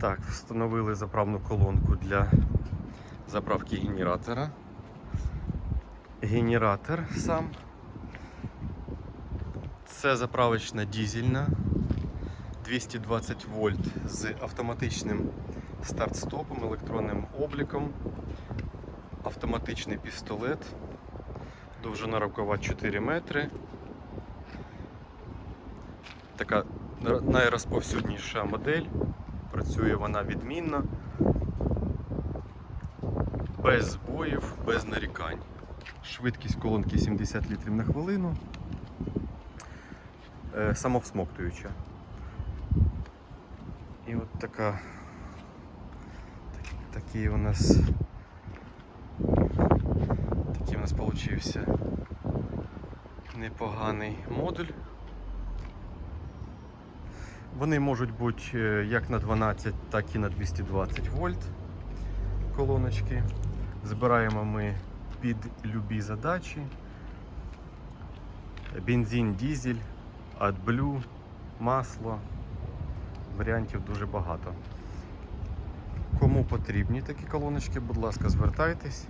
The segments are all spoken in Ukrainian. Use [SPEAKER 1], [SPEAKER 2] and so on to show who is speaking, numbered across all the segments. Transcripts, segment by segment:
[SPEAKER 1] Так, встановили заправну колонку для заправки генератора. Генератор сам. Це заправочна дізельна 220 вольт з автоматичним старт-стопом, електронним обліком, автоматичний пістолет, довжина рукава 4 метри. Така найрозповсюдніша модель. Працює вона відмінно, без збоїв, без нарікань. Швидкість колонки 70 літрів на хвилину. Е, Самовсмоктуюча. І от така. так- Такий у нас. Такий у нас получився непоганий модуль. Вони можуть бути е, як на 12, так і на 220 вольт колоночки. Збираємо ми під любі задачі. Бензин, дізель, AdBlue, масло. Варіантів дуже багато. Кому потрібні такі колоночки, будь ласка, звертайтесь.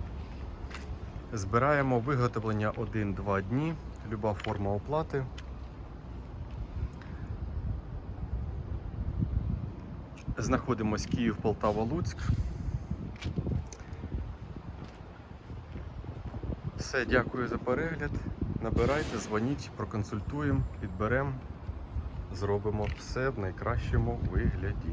[SPEAKER 1] Збираємо виготовлення 1-2 дні, люба форма оплати. Знаходимось Київ, Полтава, Луцьк. Все, дякую за перегляд. Набирайте, дзвоніть, проконсультуємо, підберемо, зробимо все в найкращому вигляді.